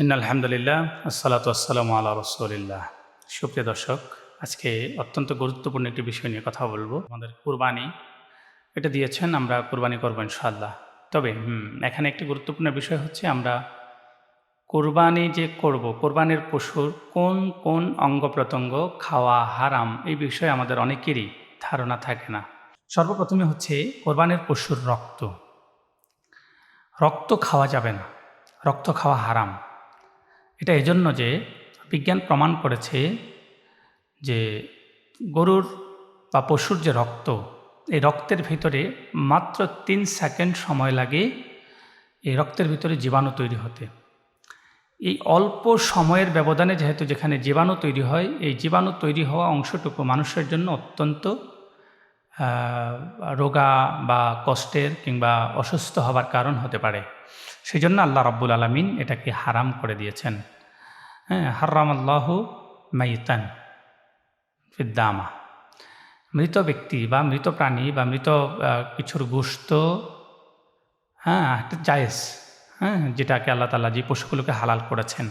In আলহামদুলিল্লাহ, আসসালাতু আসসালামু আল্লাহ রসুলিল্লাহ। সুপ্রিয় দর্শক, আজকে অত্যন্ত গুরুত্বপূর্ণ একটি বিষয় নিয়ে কথা বলব। আমাদের কুরবানি, এটা দিয়েছেন আমরা কুরবানি করব ইনশাআল্লাহ। তবে এখানে একটি গুরুত্বপূর্ণ বিষয় হচ্ছে আমরা কোরবানি যে করব, কোরবানির পশুর কোন কোন অঙ্গ প্রত্যঙ্গ খাওয়া হারাম, এই বিষয়ে আমাদের অনেকেরই ধারণা থাকে না। সর্বপ্রথমে হচ্ছে কোরবানির পশুর রক্ত। রক্ত খাওয়া যাবে না। রক্ত খাওয়া হারাম। এটা এজন্য যে বিজ্ঞান প্রমাণ করেছে যে গরুর বা পশুর যে রক্ত, এই রক্তের ভিতরে মাত্র তিন সেকেন্ড সময় লাগে এই রক্তের ভিতরে জীবাণু তৈরি হতে। এই অল্প সময়ের ব্যবধানে যেহেতু যেখানে জীবাণু তৈরি হয়, এই জীবাণু তৈরি হওয়া অংশটুকু মানুষের জন্য অত্যন্ত রোগা বা কষ্টের কিংবা অসুস্থ হবার কারণ হতে পারে। সেই জন্য আল্লাহ রব্বুল আলমিন এটাকে হারাম করে দিয়েছেন। হ্যাঁ হারাম আল্লাহ মাইতান ফিদ্দামা। মৃত ব্যক্তি বা মৃত প্রাণী বা মৃত কিছুর গোস্ত হ্যাঁ একটা জায়েজ হ্যাঁ যেটাকে আল্লাহ তালা যে পশুগুলোকে হালাল করেছেন।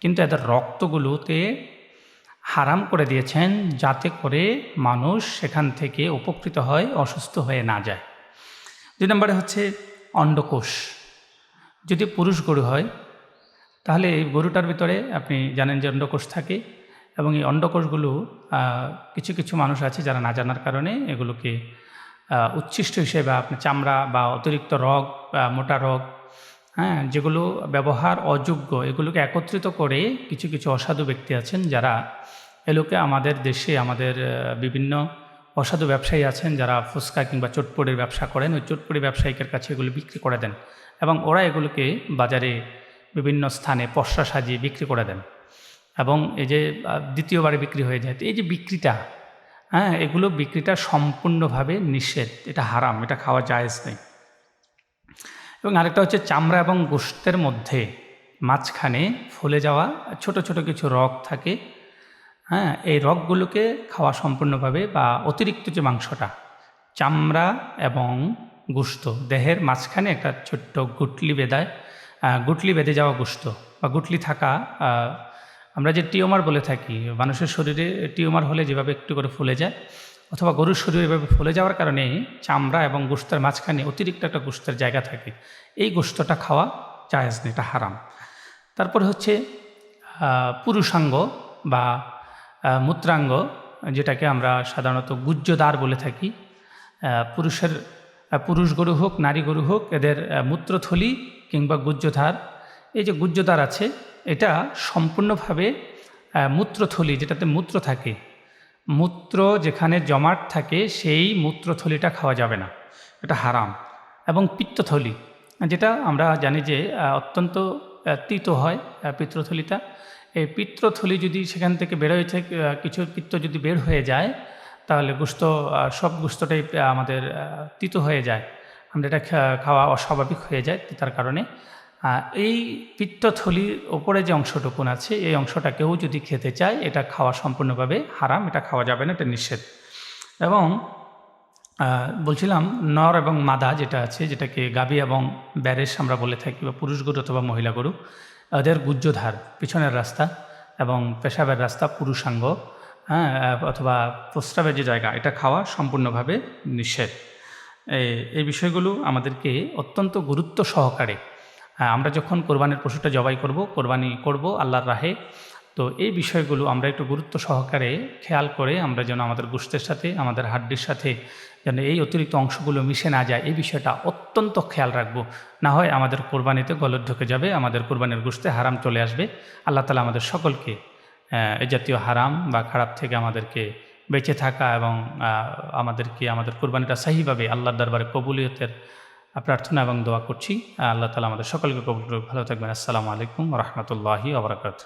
কিন্তু এদের রক্তগুলোতে হারাম করে দিয়েছেন যাতে করে মানুষ সেখান থেকে উপকৃত হয়, অসুস্থ হয়ে না যায়। দুই নম্বরে হচ্ছে অন্ডকোষ। যদি পুরুষ গরু হয়, তাহলে এই গরুটার ভিতরে আপনি জানেন যে অন্ডকোষ থাকে এবং এই অন্ডকোষগুলো কিছু কিছু মানুষ আছে যারা না জানার কারণে এগুলোকে উচ্ছিষ্ট হিসেবে আপনি চামড়া বা অতিরিক্ত রগ মোটা রগ হ্যাঁ যেগুলো ব্যবহার অযোগ্য, এগুলোকে একত্রিত করে কিছু কিছু অসাধু ব্যক্তি আছেন যারা এগুলোকে আমাদের দেশে, আমাদের বিভিন্ন অসাধু ব্যবসায়ী আছেন যারা ফুচকা কিংবা চটপটির ব্যবসা করেন, ওই চটপটি ব্যবসায়িকের কাছে এগুলো বিক্রি করে দেন এবং ওরা এগুলোকে বাজারে বিভিন্ন স্থানে পশরা সাজিয়ে বিক্রি করে দেন এবং এই যে দ্বিতীয়বারে বিক্রি হয়ে যায়। তো এই যে বিক্রিটা হ্যাঁ এগুলো বিক্রিটা সম্পূর্ণভাবে নিষেধ। এটা হারাম, এটা খাওয়া জায়েজ নেই এবং আরেকটা হচ্ছে চামড়া এবং গোস্তের মধ্যে মাঝখানে ফুলে যাওয়া ছোট ছোট কিছু রগ থাকে। হ্যাঁ এই রগগুলোকে খাওয়া সম্পূর্ণভাবে বা অতিরিক্ত যে মাংসটা, চামড়া এবং গোস্ত, দেহের মাঝখানে একটা ছোট্ট গুটলি বেদায় গুটলি বেঁধে যাওয়া গোস্ত বা গুটলি থাকা আমরা যে টিউমার বলে থাকি, মানুষের শরীরে টিউমার হলে যেভাবে একটু করে ফুলে যায়, অথবা গরুর শরীরে এভাবে ফুলে যাওয়ার কারণে চামড়া এবং গোস্তের মাঝখানে অতিরিক্ত একটা গোস্তের জায়গা থাকে, এই গোস্তটা খাওয়া জায়েজ নেই এটা হারাম। তারপর হচ্ছে পুরুষাঙ্গ বা মূত্রাঙ্গ, যেটাকে আমরা সাধারণত গুজ্জদার বলে থাকি। পুরুষের পুরুষ গরু হোক, নারী গরু হোক, এদের মূত্রথলি কিংবা গুজ্জধার এই যে গুজ্জদার আছে, এটা সম্পূর্ণভাবে মূত্রথলি, যেটাতে মূত্র থাকে। মূত্র যেখানে জমাট থাকে, সেই মূত্রথলিটা খাওয়া যাবে না। এটা হারাম। এবং পিত্তথলি, যেটা আমরা জানি যে অত্যন্ত তিত হয় পিত্তথলিটা। পিত্তথলি যদি সেখান থেকে বের হয়েছে কিছু পিত্ত যদি বের হয়ে যায়, তাহলে গোস্ত সব গোস্তটাই আমাদের তিত হয়ে যায়। আমরা এটা খাওয়া অস্বাভাবিক হয়ে যায় তার কারণে। এই পিত্তথলির ওপরে যে অংশটুকুন আছে, এই অংশটা কেউ যদি খেতে চায়, এটা খাওয়া সম্পূর্ণভাবে হারাম, এটা খাওয়া যাবে না, এটা নিষেধ। এবং বলছিলাম নর এবং মাদা যেটা আছে, যেটাকে গাবি এবং ব্যারেস আমরা বলে থাকি, বা পুরুষ গরু অথবা মহিলা গরু ওদের গুজ্জধার পিছনের রাস্তা এবং পেশাবের রাস্তা পুরুষাঙ্গ হ্যাঁ অথবা প্রস্রাবের যে জায়গা, এটা খাওয়া সম্পূর্ণভাবে নিষেধ। এই- বিষয়গুলো আমাদেরকে অত্যন্ত গুরুত্ব সহকারে আমরা যখন কোরবানির পশুটা জবাই করব, কোরবানি করব আল্লাহর রাহে তো এই বিষয়গুলো আমরা একটু গুরুত্ব সহকারে খেয়াল করে আমরা যেন আমাদের গোষ্ঠের সাথে, আমাদের হাড্ডির সাথে যেন এই অতিরিক্ত অংশগুলো মিশে না যায়, এই বিষয়টা অত্যন্ত খেয়াল রাখব। না হয় আমাদের কোরবানিতে গলত ঢুকে যাবে, আমাদের কোরবানির গোষ্ঠে হারাম চলে আসবে। আল্লাহ তালা আমাদের সকলকে এই জাতীয় হারাম বা খারাপ থেকে আমাদেরকে বেঁচে থাকা এবং আমাদেরকে, আমাদের কোরবানিটা সাহিভাবে আল্লাহর দরবারে কবুলিয়তের প্রার্থনা এবং দোয়া করছি। আল্লাহ তালা আমাদের সকলকে কবুল ভালো থাকবেন। আসসালামু আলাইকুম রহমতুল্লাহি আবরাকাত